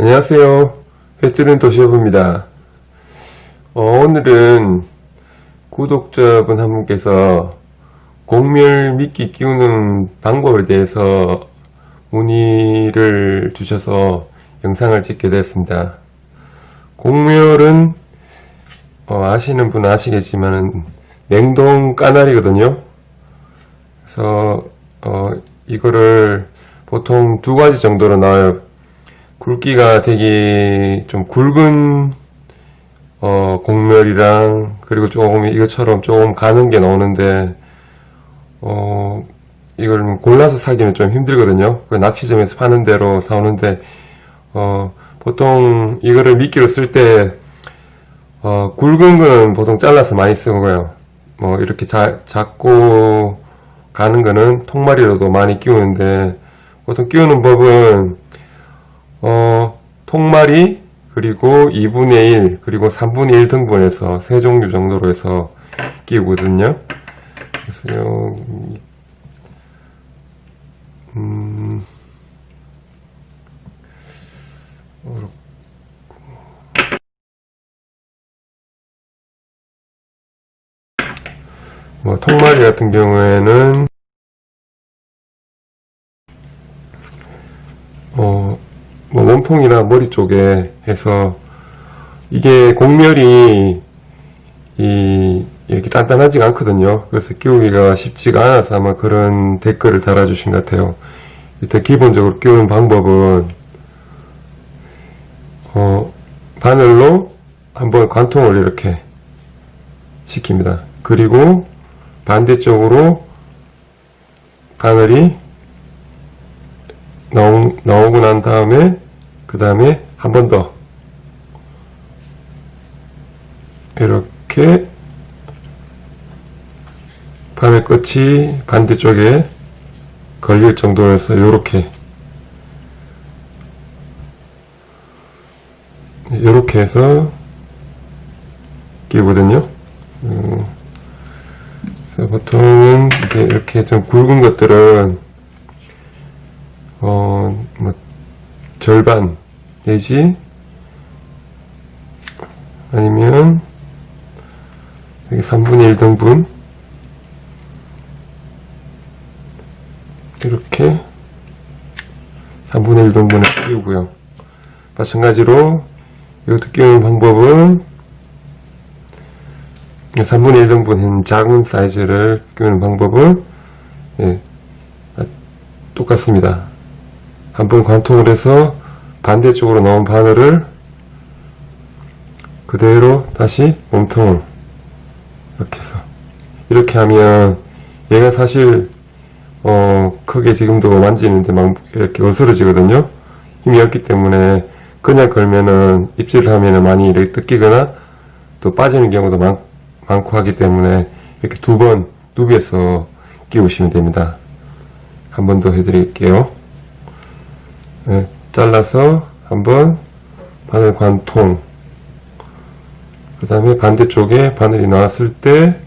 안녕하세요. 회뜨는 도시여부입니다. 어, 오늘은 구독자분 한 분께서 곡멸 미끼 끼우는 방법에 대해서 문의를 주셔서 영상을 찍게 됐습니다. 곡멸은 어, 아시는 분은 아시겠지만 냉동 까나리거든요. 그래서 어, 이거를 보통 두 가지 정도로 나와요. 굵기가 되게 좀 굵은 어, 곡멸이랑 그리고 조금 이것처럼 조금 가는 게 나오는데 어, 이걸 골라서 사기는 좀 힘들거든요. 그 낚시점에서 파는 대로 사오는데 어, 보통 이거를 미끼로 쓸때 어, 굵은 거는 보통 잘라서 많이 쓰고요. 뭐 이렇게 자, 작고 가는 거는 통마리로도 많이 끼우는데 보통 끼우는 법은 어, 통마리 그리고 2분의 1 그리고 3분의 1 등분해서 세 종류 정도로 해서 끼우거든요. 그래서 여기 음, 뭐 통마리 같은 경우에는 어, 뭐 몸통이나 머리 쪽에 해서 이게 곡멸이 이 이렇게 단단하지가 않거든요. 그래서 끼우기가 쉽지가 않아서 아마 그런 댓글을 달아주신 것 같아요. 일단 기본적으로 끼우는 방법은 어, 바늘로 한번 관통을 이렇게 시킵니다. 그리고 반대쪽으로 바늘이 나오, 나오고 난 다음에 그 다음에 한 번 더 이렇게 바늘 끝이 반대쪽에 걸릴 정도로 해서 이렇게 이렇게 해서 끼거든요. 음, 그래서 보통은 이제 이렇게 좀 굵은 것들은 어, 뭐, 절반, 내지, 아니면, 여기 3분의 1 등분, 이렇게, 3분의 1 등분을 끼우고요. 마찬가지로, 이것도 끼우는 방법은, 3분의 1 등분인 작은 사이즈를 끼우는 방법은, 예, 아, 똑같습니다. 한번 관통을 해서 반대쪽으로 나온 바늘을 그대로 다시 몸통을 이렇게 해서 이렇게 하면 얘가 사실 어 크게 지금도 만지는데 막 이렇게 어스러지거든요. 힘이 없기 때문에 그냥 걸면은 입질을 하면은 많이 이렇게 뜯기거나 또 빠지는 경우도 많, 많고 하기 때문에 이렇게 두 번 누비해서 끼우시면 됩니다. 한 번 더 해드릴게요. 네, 잘라서 한번 바늘 관통 그 다음에 반대쪽에 바늘이 나왔을 때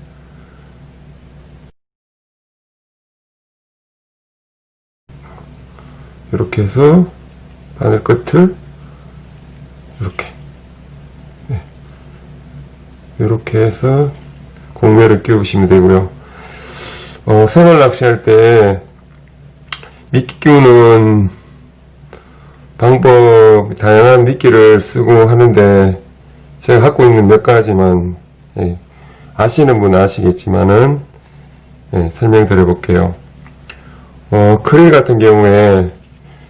이렇게 해서 바늘 끝을 이렇게 네. 이렇게 해서 공매를 끼우시면 되고요 어, 생활 낚시할 때 미끼 끼우는 방법 다양한 미끼를 쓰고 하는데 제가 갖고 있는 몇 가지만 예, 아시는 분은 아시겠지만은 예, 설명드려 볼게요. 어, 크릴 같은 경우에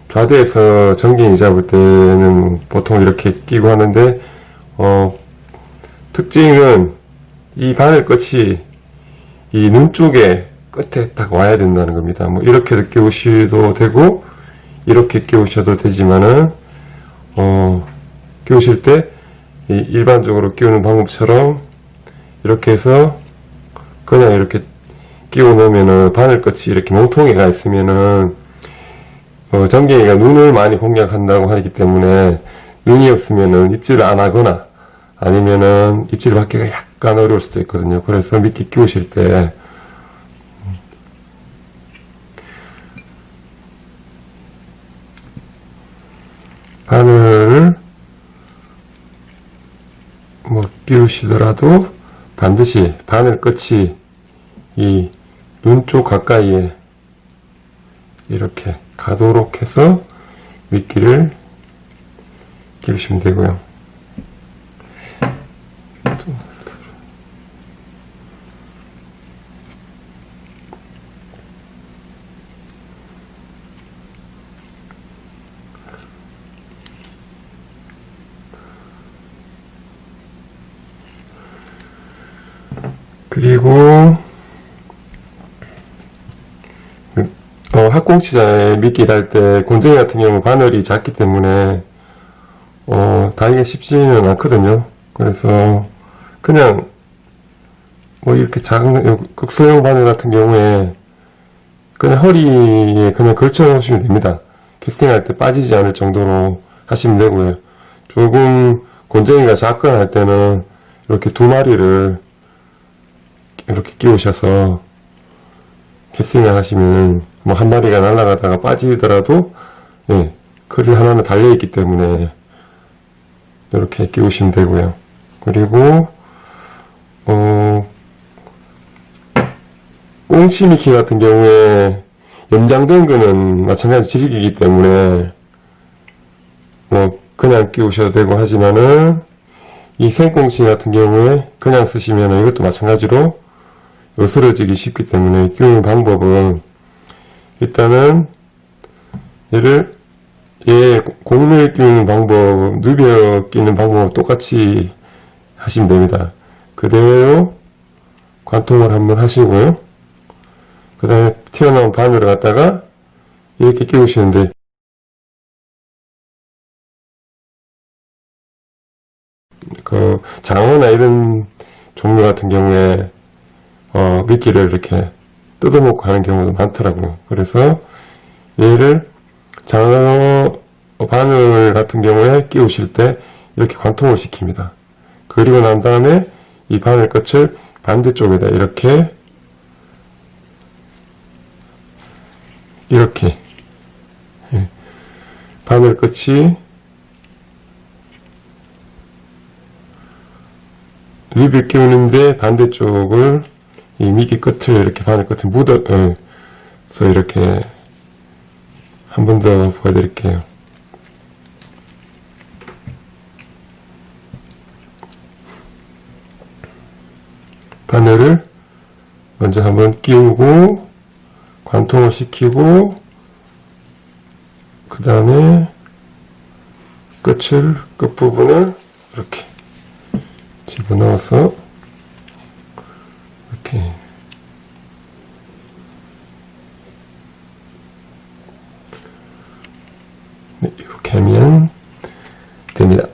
좌대에서 전갱이 잡을 때는 보통 이렇게 끼고 하는데 어, 특징은 이 바늘 끝이 이 눈 쪽에 끝에 딱 와야 된다는 겁니다. 뭐 이렇게 끼우셔도 되고 이렇게 끼우셔도 되지만은 어, 끼우실 때이 일반적으로 끼우는 방법처럼 이렇게 해서 그냥 이렇게 끼워 놓으면은 바늘 끝이 이렇게 몸통에 가 있으면은 어, 전갱이가 눈을 많이 공략한다고 하기 때문에 눈이 없으면은 입질을 안 하거나 아니면은 입질 받기가 약간 어려울 수도 있거든요. 그래서 미끼 끼우실 때 바늘을 뭐 끼우시더라도 반드시 바늘 끝이 이 눈 쪽 가까이에 이렇게 가도록 해서 미끼를 끼우시면 되고요. 그리고 어, 학꽁치자에 미끼 달 때 곤쟁이 같은 경우 바늘이 작기 때문에 어, 다리가 쉽지는 않거든요. 그래서 그냥 뭐 이렇게 작은 극소형 바늘 같은 경우에 그냥 허리에 그냥 걸쳐 놓으시면 됩니다. 캐스팅할 때 빠지지 않을 정도로 하시면 되고요. 조금 곤쟁이가 작거나 할 때는 이렇게 두 마리를 이렇게 끼우셔서 캐스팅을 하시면 뭐 한 마리가 날아가다가 빠지더라도 예, 클이 하나는 달려있기 때문에 이렇게 끼우시면 되고요. 그리고 어 꽁치 미키 같은 경우에 연장된 거는 마찬가지 질기기 때문에 뭐 그냥 끼우셔도 되고 하지만은 이 생꽁치 같은 경우에 그냥 쓰시면 이것도 마찬가지로 으스러지기 쉽기 때문에 끼우는 방법은 일단은 얘를 얘 공을 끼우는 방법, 누벼 끼는 방법 똑같이 하시면 됩니다. 그대로 관통을 한번 하시고요. 그 다음에 튀어나온 바늘을 갖다가 이렇게 끼우시는데 그 장어나 이런 종류 같은 경우에 어, 미끼를 이렇게 뜯어먹고 하는 경우도 많더라고요. 그래서 얘를 장어 바늘 같은 경우에 끼우실 때 이렇게 관통을 시킵니다. 그리고 난 다음에 이 바늘 끝을 반대쪽에다 이렇게 이렇게 예. 바늘 끝이 립을 끼우는데 반대쪽을 이 미끼 끝을 이렇게 바늘 끝을 묻어서 이렇게 한 번 더 보여드릴게요. 바늘을 먼저 한번 끼우고 관통을 시키고 그 다음에 끝을 끝부분을 이렇게 집어넣어서 이렇게 네, 이렇게 하면 됩니다.